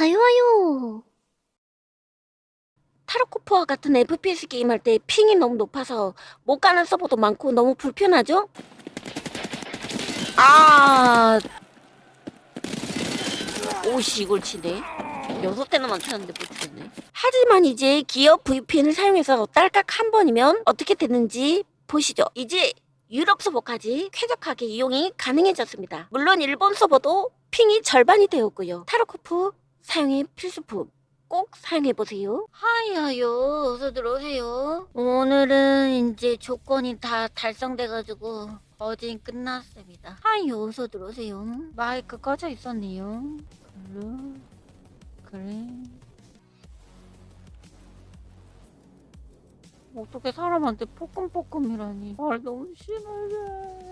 하요 하요. 타르코프와 같은 FPS 게임 할 때 핑이 너무 높아서 못 가는 서버도 많고 너무 불편하죠? 아, 오씨 이걸 치네. 여섯 대나 맞췄는데 못 치네. 하지만 이제 기업 VPN을 사용해서 딸깍 한 번이면 어떻게 되는지 보시죠. 이제 유럽 서버까지 쾌적하게 이용이 가능해졌습니다. 물론 일본 서버도 핑이 절반이 되었고요. 타르코프 사용이 필수품. 꼭 사용해보세요. 하이하요, 어서 들어오세요. 오늘은 이제 조건이 다 달성돼가지고 어제 끝났습니다. 하이, 어서 들어오세요. 마이크 꺼져 있었네요. 그래, 그래. 어떻게 사람한테 뽀끔뽀끔이라니. 말 너무 심하게.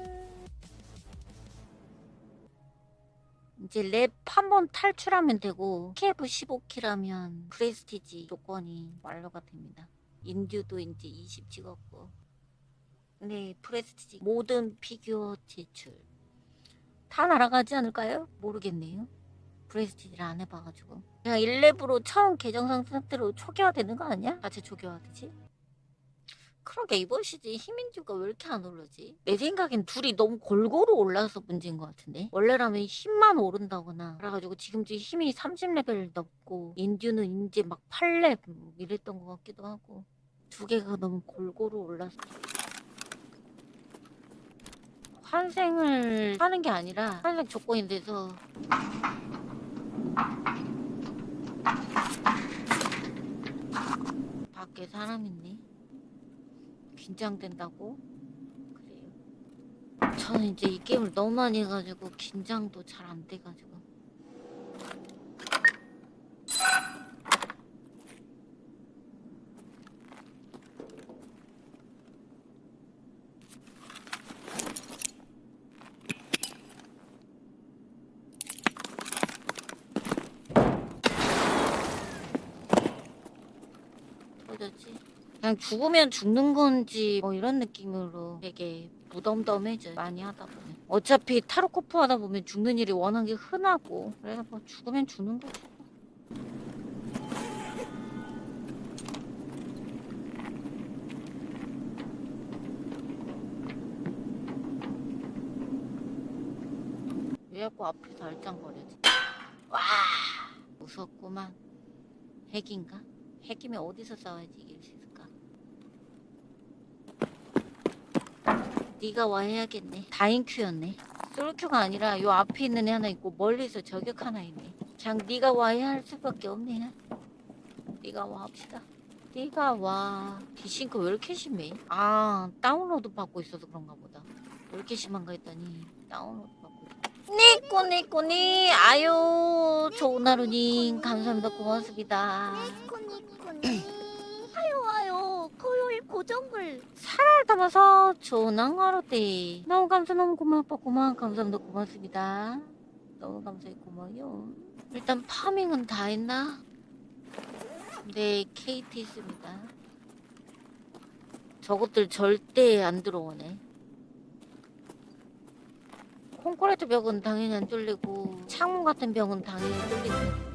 이제 랩 한 번 탈출하면 되고 캐브 15키라면 프레스티지 조건이 완료가 됩니다. 인듀도 이제 20 찍었고 근데 프레스티지 모든 피규어 제출 다 날아가지 않을까요? 모르겠네요. 프레스티지를 안 해봐가지고 그냥 1렙으로 처음 계정상 상태로 초기화 되는 거 아니야? 같이 초기화 되지? 그러게 시즌 힘인주가 왜 이렇게 안 오르지? 내 생각엔 둘이 너무 골고루 올라서 문제인 것 같은데 원래라면 힘만 오른다거나 그래가지고 지금 힘이 30레벨 넘고 인듀는 이제 막 8렙 이랬던 것 같기도 하고 두 개가 너무 골고루 올라서 환생을 하는 게 아니라 환생 조건이 돼서 밖에 사람 있네 긴장된다고? 그래요. 저는 이제 이 게임을 너무 많이 해가지고 긴장도 잘 안 돼가지고. 어쩌지? 그냥 죽으면 죽는 건지 뭐 이런 느낌으로 되게 무덤덤해져 많이 하다 보면. 어차피 타로 코프 하다 보면 죽는 일이 워낙에 흔하고 그래서 뭐 죽으면 죽는 거지. 왜 자꾸 앞에서 알짱거리지? 와! 무섭구만. 핵인가? 핵이면 어디서 싸워야지 이길 수 있을까? 네가 와 해야겠네. 다인큐였네. 솔큐가 아니라 요 앞에 있는 애 하나 있고 멀리서 저격 하나 있네. 장 네가 와야 할 수밖에 없네. 네가 와 합시다. 네가 와. 디싱크 왜 이렇게 심해? 아 다운로드 받고 있어서 그런가 보다. 왜 이렇게 심한가 했더니 다운로드 있어. 니꼬 니꼬 니 아유 좋은 하루님 감사합니다 고맙습니다. 니코 니코 니. 고정글. 살을 담아서 좋은 하루대 너무 감사 너무 고맙다 고마워 감사합니다 고맙습니다 너무 감사해 고마워요 일단 파밍은 다 했나? 네 KT 있습니다 저것들 절대 안 들어오네 콘크리트 벽은 당연히 안 뚫리고 창문 같은 벽은 당연히 뚫리고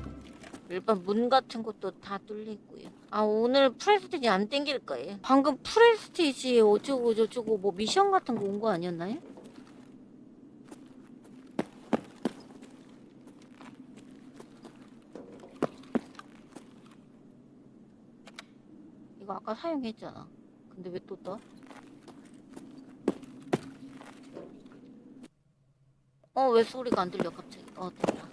일반 문 같은 것도 다 뚫리고요. 아 오늘 프레스티지 안 땡길 거예요. 방금 프레스티지 어쩌고 저쩌고 뭐 미션 같은 거 온 거 아니었나요? 이거 아까 사용했잖아. 근데 왜 또 떠? 어 왜 소리가 안 들려 갑자기? 어 됐다.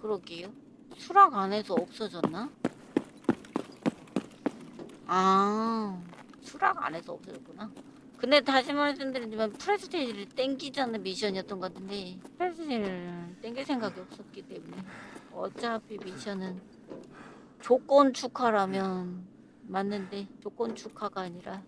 그러게요. 수락 안에서 없어졌나? 아, 수락 안에서 없어졌구나. 근데 다시 말씀드리지만 프레스티지를 땡기자는 미션이었던 것 같은데 프레스티지를 땡길 생각이 없었기 때문에 어차피 미션은 조건 축하라면 맞는데 조건 축하가 아니라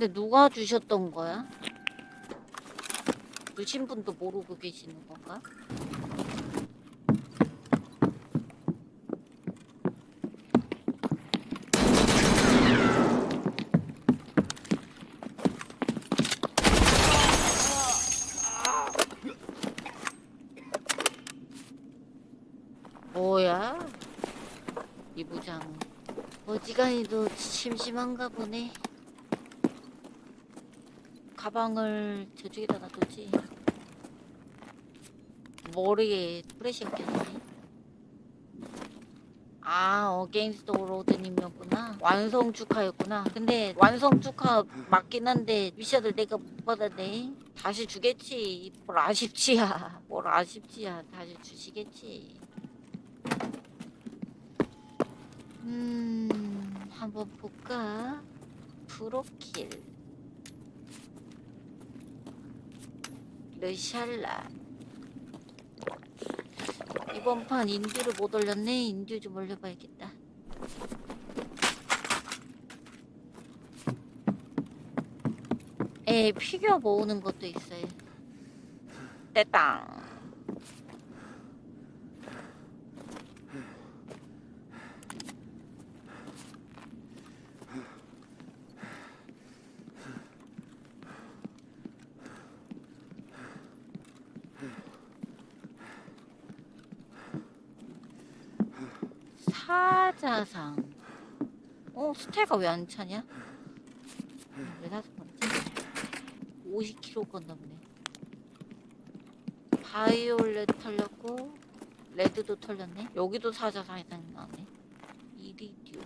근데 누가 주셨던 거야? 주신 분도 모르고 계시는 건가? 뭐야? 이 부장은 어지간히도 심심한가 보네. 가방을 저쪽에다 놔두지. 머리에 프레시가 꼈네. 아, 어게인스트 로드님이었구나. 완성 축하였구나. 근데 완성 축하 맞긴 한데 미션을 내가 못 받았네. 다시 주겠지. 뭘 아쉽지야. 뭘 아쉽지야. 다시 주시겠지. 음, 한번 볼까? 프로킬. 르샬라. 이번 판 인듀를 못 올렸네. 인듀 좀 올려봐야겠다. 에 피규어 모으는 것도 있어요. 됐다. 사자상. 어, 스테가 왜 안 차냐? 왜 다섯 번째? 50kg 건너네. 바이올렛 털렸고, 레드도 털렸네. 여기도 사자상이 나네. 이리디오.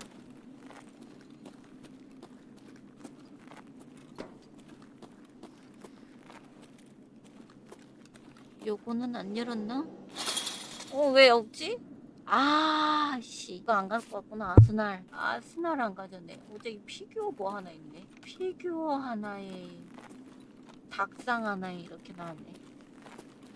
요거는 안 열었나? 어, 왜 없지? 아, 씨. 이거 안 갖고 왔구나. 아스날. 아스날 안 가졌네. 어제 이 피규어 뭐 하나 있네. 피규어 하나에 닭상 하나에 이렇게 나왔네.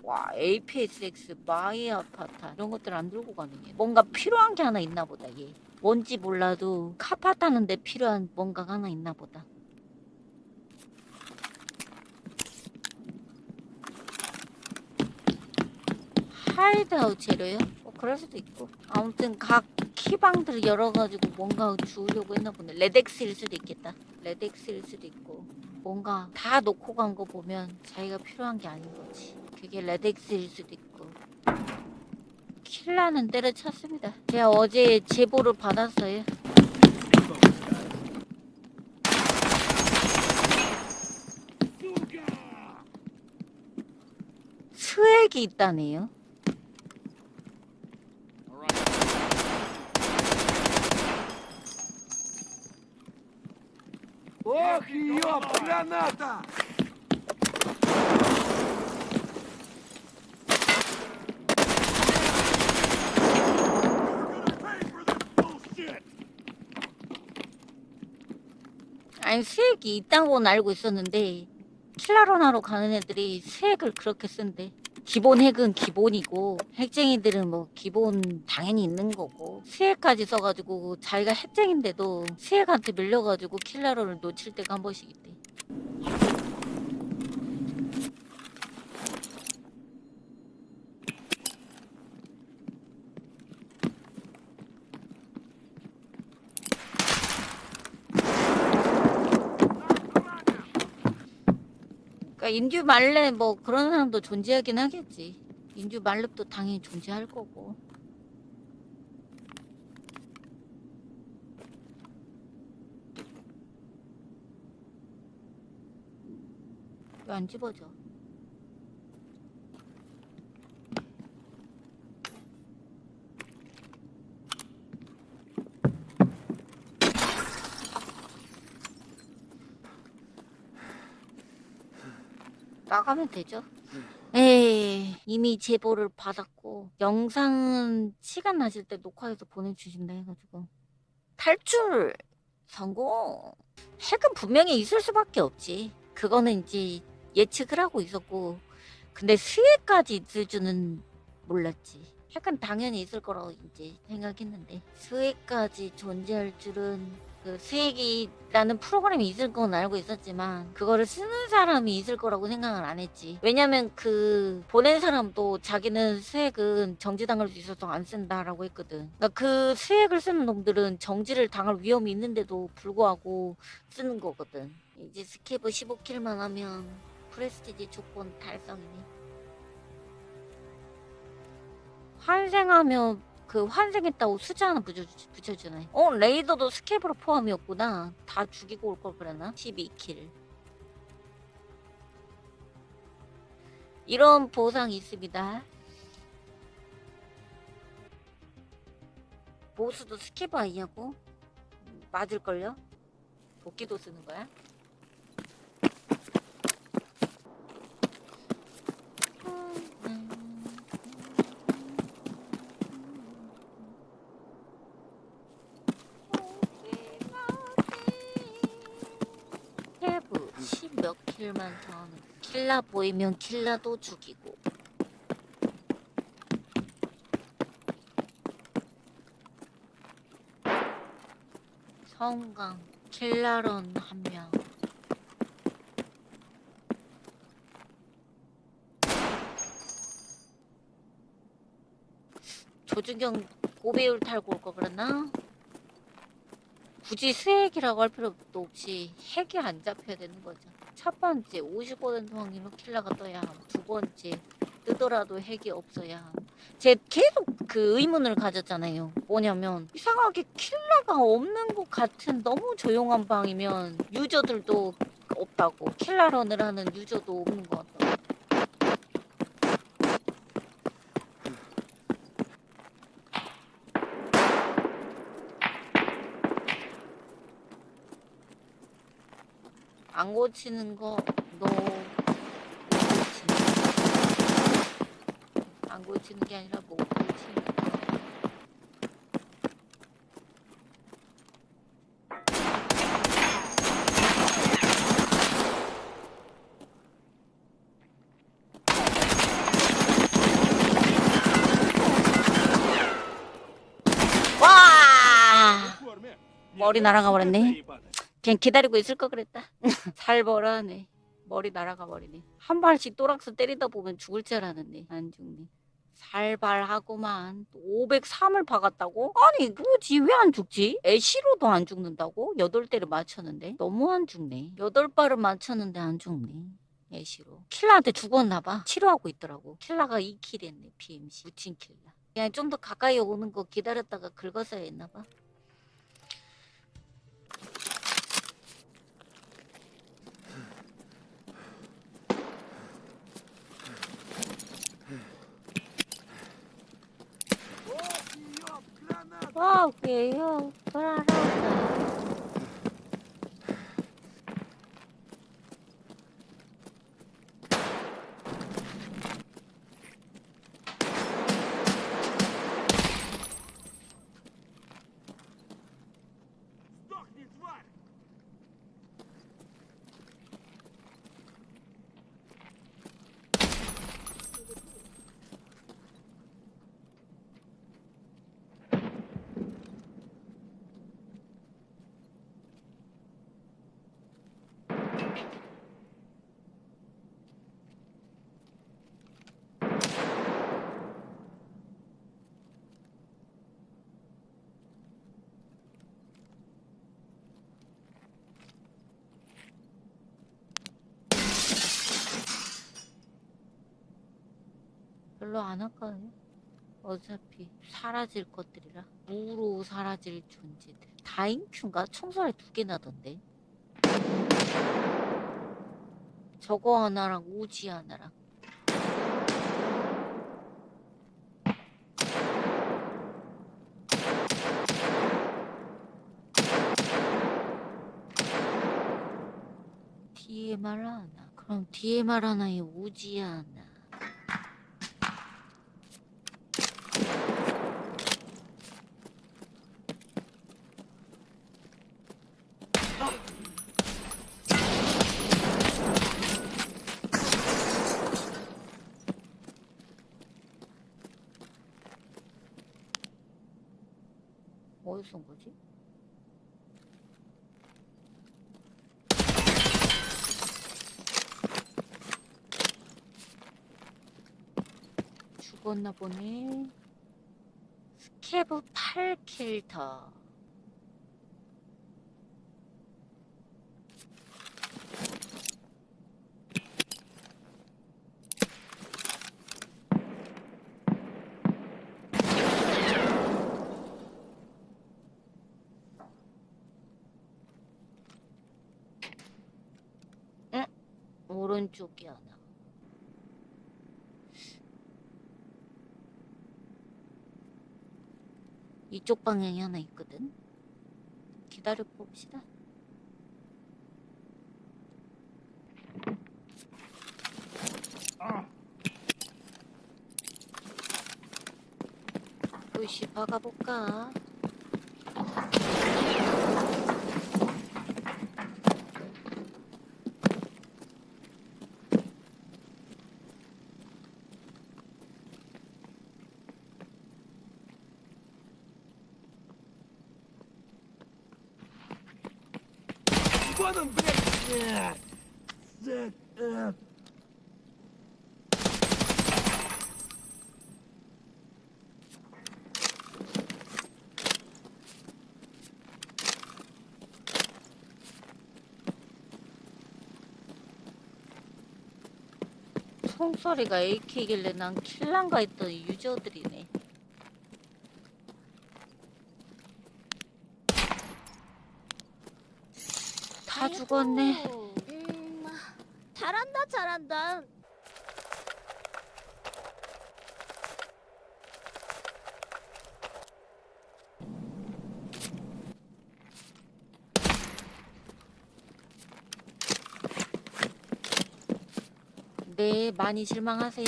와, APSX, 마이 아파타 이런 것들 안 들고 가네. 얘. 뭔가 필요한 게 하나 있나 보다, 얘. 뭔지 몰라도 카파 타는데 필요한 뭔가가 하나 있나 보다. 하이드아웃 재료요? 뭐 그럴 수도 있고 아무튼 각 키방들을 열어가지고 뭔가 주우려고 했나 보네. 레덱스일 수도 있겠다. 레덱스일 수도 있고 뭔가 다 놓고 간 거 보면 자기가 필요한 게 아닌 거지. 그게 레덱스일 수도 있고. 킬라는 때려쳤습니다. 제가 어제 제보를 받았어요. 스웩이 있다네요 граната! 아니 스웩이 있다고는 알고 있었는데 킬라로나로 가는 애들이 스웩을 그렇게 쓴대 기본 핵은 기본이고 핵쟁이들은 뭐 기본 당연히 있는 거고 스웩까지 써가지고 자기가 핵쟁인데도 스웩한테 밀려가지고 킬라로를 놓칠 때가 한 번씩 있대 그러니까 인듀 말렙 뭐 그런 사람도 존재하긴 하겠지. 인듀 말렙도 당연히 존재할 거고. 왜 안 집어져? 나 가면 되죠. 에이, 이미 제보를 받았고 영상은 시간 나실 때 녹화해서 보내주신다 해가지고 탈출 성공. 핵은 분명히 있을 수밖에 없지. 그거는 이제 예측을 하고 있었고 근데 스웨까지 있을 줄은 몰랐지. 핵은 당연히 있을 거라고 이제 생각했는데 스웨까지 존재할 줄은 그 스웩이라는 프로그램이 있을 건 알고 있었지만 그거를 쓰는 사람이 있을 거라고 생각을 안 했지. 왜냐면 그 보낸 사람도 자기는 스웩은 정지 당할 수 있어서 안 쓴다라고 했거든. 그러니까 그 스웩을 쓰는 놈들은 정지를 당할 위험이 있는데도 불구하고 쓰는 거거든. 이제 스케브 15킬만 하면 프레스티지 조건 달성이네. 환생하면 그 환생했다고 숫자 하나 붙여, 붙여주네. 어 레이더도 스케브로 포함이었구나. 다 죽이고 올 걸 그랬나? 12킬. 이런 보상이 있습니다. 보스도 스케브 아니냐고? 음, 맞을걸요? 도끼도 쓰는 거야? 헬브 10 몇 킬만 더 하는 킬라 보이면 킬라도 죽이고 성강 킬라런 한명 조준경 고배율 탈고 올 거 그랬나? 굳이 스핵이라고 할 필요도 없이 핵이 안 잡혀야 되는 거죠. 첫 번째 55% 확률로 킬러가 떠야 함. 두 번째 뜨더라도 핵이 없어야 함. 제 계속 그 의문을 가졌잖아요. 뭐냐면 이상하게 킬러가 없는 것 같은 너무 조용한 방이면 유저들도 없다고 킬러런을 하는 유저도 없는 것 같다고. 안 고치는 거 너 고치는 거. 안 고치는 게 아니라 못 고치는 거. 와! 머리 날아가 버렸네. 그냥 기다리고 있을 거 그랬다. 살벌하네. 머리 날아가 버리네. 한 발씩 또락스 때리다 보면 죽을 줄 알았는데 안 죽네. 살발하고만 503을 박았다고? 아니 뭐지 왜 안 죽지? 애쉬로도 안 죽는다고? 8대를 맞췄는데 너무 안 죽네 8발을 맞췄는데 안 죽네 애쉬로 킬라한테 죽었나 봐 치료하고 있더라고 킬라가 2킬 했네 BMC 무친 킬라 그냥 좀 더 가까이 오는 거 기다렸다가 긁었어야 했나 봐 와, 왜요? 그라라. 별로 안 아까워요. 어차피 사라질 것들이라 무로 사라질 존재들. 다인큐인가? 총소리 두개 나던데. 저거 하나랑 우지 하나랑. DMR 하나. 그럼 DMR 하나에 우지 하나. 어디서 온 거지? 죽었나 보네. 스케브 8킬 더. 응? 오른쪽이 하나. 이쪽 방향이 하나 있거든. 기다려 봅시다. 으씨 박아볼까? 이거는 блядь. Э, э, 총소리가 AK길래 난 킬란가 했던 유저들이네. 다 죽었네. 아이고, 음, 잘한다 잘한다. 네, 많이 실망하세요.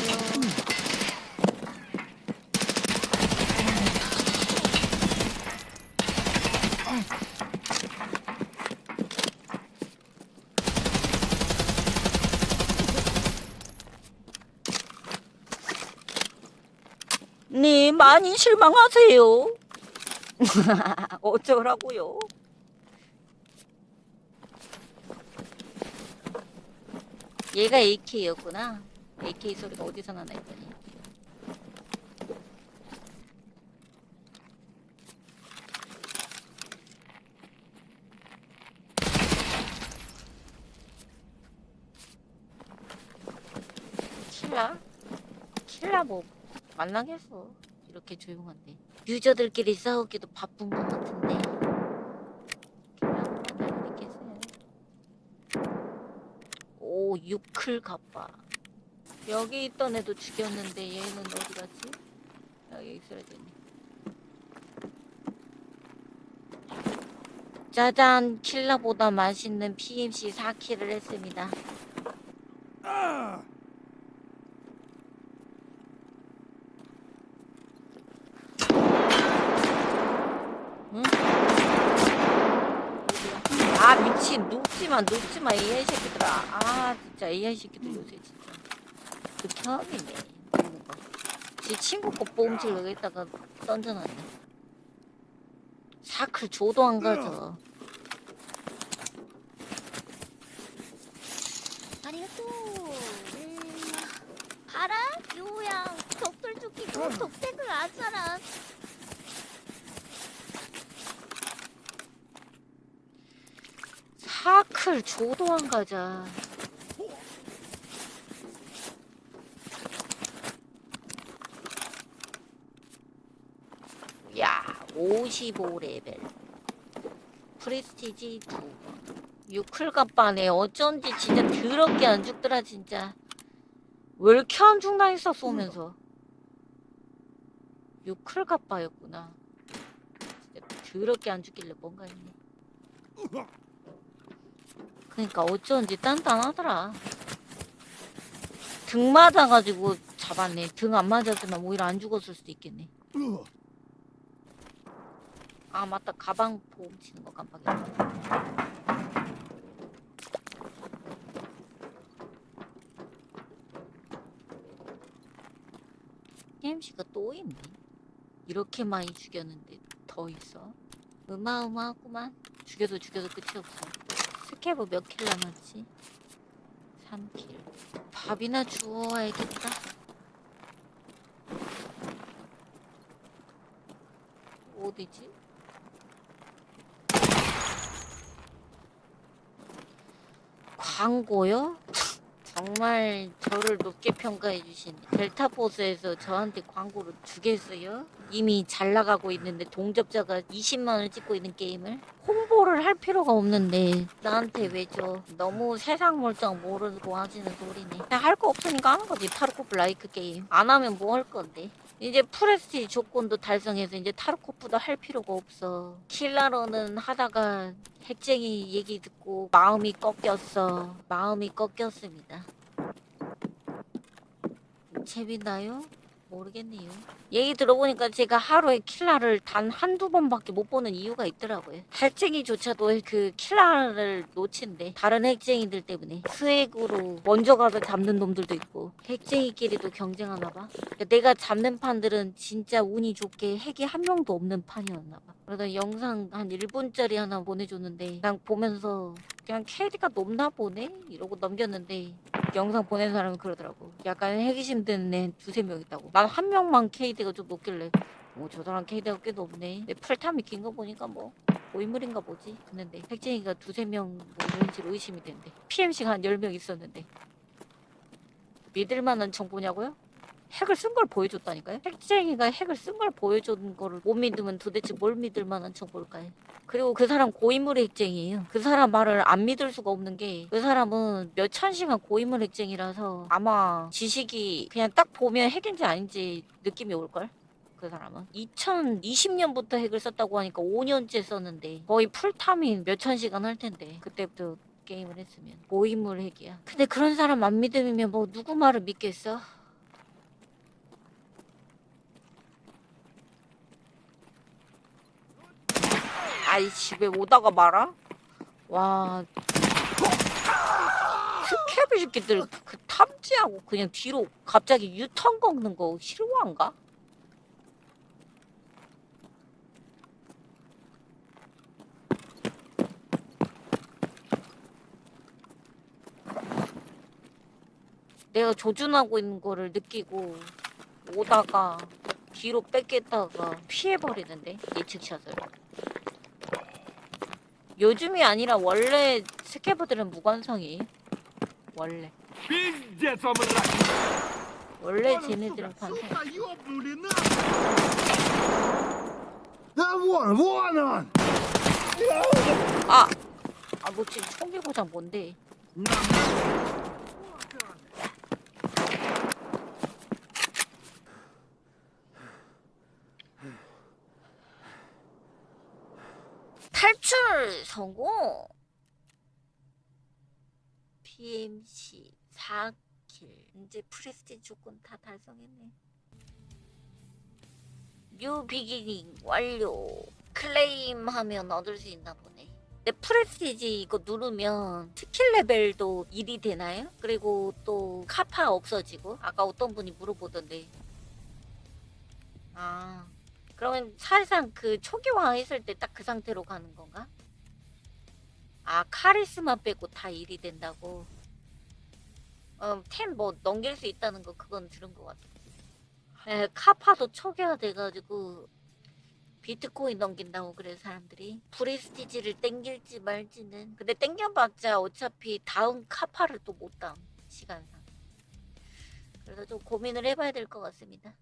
네, 많이 실망하세요. 어쩌라고요? 얘가 AK였구나. AK 소리가 어디서 나나 했더니. 킬라? 킬라 뭐 만나겠어. 이렇게 조용한데. 유저들끼리 싸우기도 바쁜 것 같은데. 오, 유클 갑바. 여기 있던 애도 죽였는데 얘는 어디 갔지? 여기 있어야 되네. 짜잔, 킬라보다 맛있는 PMC 4킬을 했습니다. а. 응? 아 미친 눕지마 눕지마 AI 새끼들아 아 진짜 AI 새끼들 요새 진짜 눕는 거. 지 친구 거 뽕칠 여기다가 던져놨네 사클 조도 안 가져 아리가또. 음, 요양 덕들 죽이고 덕택을 아잖아. 사클 조도 안 가자. 야 55레벨. 프레스티지 2 유클갑바네. 어쩐지 진짜 더럽게 안 죽더라 진짜. 왜 이렇게 안 죽나 했어 쏘면서. 유클갑바였구나. 진짜 더럽게 안 죽길래 뭔가 했네 그러니까 어쩐지 단단하더라. 등 맞아가지고 잡았네. 등 안 맞았으면 오히려 안 죽었을 수도 있겠네. 으. 아 맞다. 가방 보험 치는 거 깜빡했네. 게임씨가 또 있네. 이렇게 많이 죽였는데 더 있어. 어마어마하구만. 죽여도 죽여도 끝이 없어. 스케브 몇 킬 남았지? 3킬. 밥이나 주워야겠다. 어디지? 광고요? 정말 저를 높게 평가해 주신 델타 포스에서 저한테 광고를 주겠어요? 이미 잘 나가고 있는데 동접자가 20만 원을 찍고 있는 게임을 홍보를 할 필요가 없는데 나한테 왜 줘? 너무 세상 물정 모르고 하시는 소리네. 할 거 없으니까 하는 거지 타르코프 라이크 게임. 안 하면 뭐 할 건데? 이제 프레스티 조건도 달성해서 이제 타르코프도 할 필요가 없어. 킬라로는 하다가 핵쟁이 얘기 듣고 마음이 꺾였어. 마음이 꺾였습니다. 재밌나요? 모르겠네요. 얘기 들어보니까 제가 하루에 킬라를 단 한두 번밖에 못 보는 이유가 있더라고요. 핵쟁이조차도 그 킬라를 놓친대. 다른 핵쟁이들 때문에. 스웩으로 먼저 가서 잡는 놈들도 있고. 핵쟁이끼리도 경쟁하나 봐. 그러니까 내가 잡는 판들은 진짜 운이 좋게 핵이 한 명도 없는 판이었나 봐. 그러다 영상 한 1분짜리 하나 보내줬는데 그냥 보면서 그냥 캐리가 높나 보네? 이러고 넘겼는데 영상 보낸 사람이 그러더라고. 약간 핵이심 드는 애 두세 명 있다고. 난 한 명만 KD가 좀 높길래 어, 저 사람 KD가 꽤 높네. 내 풀탐이 긴 거 보니까 뭐 고인물인가 보지. 그랬는데 핵쟁이가 두세 명뭐 왠지 의심이 된대. PMC가 한 10명 있었는데 믿을 만한 정보냐고요? 핵을 쓴 걸 보여줬다니까요? 핵쟁이가 핵을 쓴 걸 보여준 거를 못 믿으면 도대체 뭘 믿을 만한 정보일까요? 그리고 그 사람 고인물의 핵쟁이에요. 그 사람 말을 안 믿을 수가 없는 게 그 사람은 몇 천 시간 고인물 핵쟁이라서 아마 지식이 그냥 딱 보면 핵인지 아닌지 느낌이 올걸? 그 사람은 2020년부터 핵을 썼다고 하니까 5년째 썼는데 거의 풀타임 몇천 시간 할 텐데 그때부터 게임을 했으면 고인물 핵이야. 근데 그런 사람 안 믿으면 뭐 누구 말을 믿겠어? 아이 집에 오다가 말아? 와 스캐브 새끼들 그 탐지하고 그냥 뒤로 갑자기 유턴 꺾는 거 실화인가? 내가 조준하고 있는 거를 느끼고 오다가 뒤로 뺏겠다가 피해버리는데 예측샷을 요즘이 아니라 원래 스케브들은 무관성이 원래 Пиздец вам мрак! 원래 Вон он, 쟤네들은 сука, 관성 Сука, ёбнули на! Да вон, вон он! 아! 아 뭐 지금 총기 고장 뭔데 На, Вот 탈출 성공 PMC 4킬 이제 프레스티 조건 다 달성했네. 뉴 비기닝 완료. 클레임하면 얻을 수 있나 보네. 근데 프레스티지 이거 누르면 스킬 레벨도 1이 되나요? 그리고 또 카파 없어지고? 아까 어떤 분이 물어보던데. 아 그러면 사실상 그 초기화 했을 때 딱 그 상태로 가는 건가? 아 카리스마 빼고 다 일이 된다고. 어, 템뭐 넘길 수 있다는 거 그건 들은 것 같아. 에, 카파도 초기화 돼가지고 비트코인 넘긴다고 그래 사람들이 프레스티지를 땡길지 말지는 근데 땡겨봤자 어차피 다음 카파를 또못 다음 시간상 그래서 좀 고민을 해봐야 될 것 같습니다.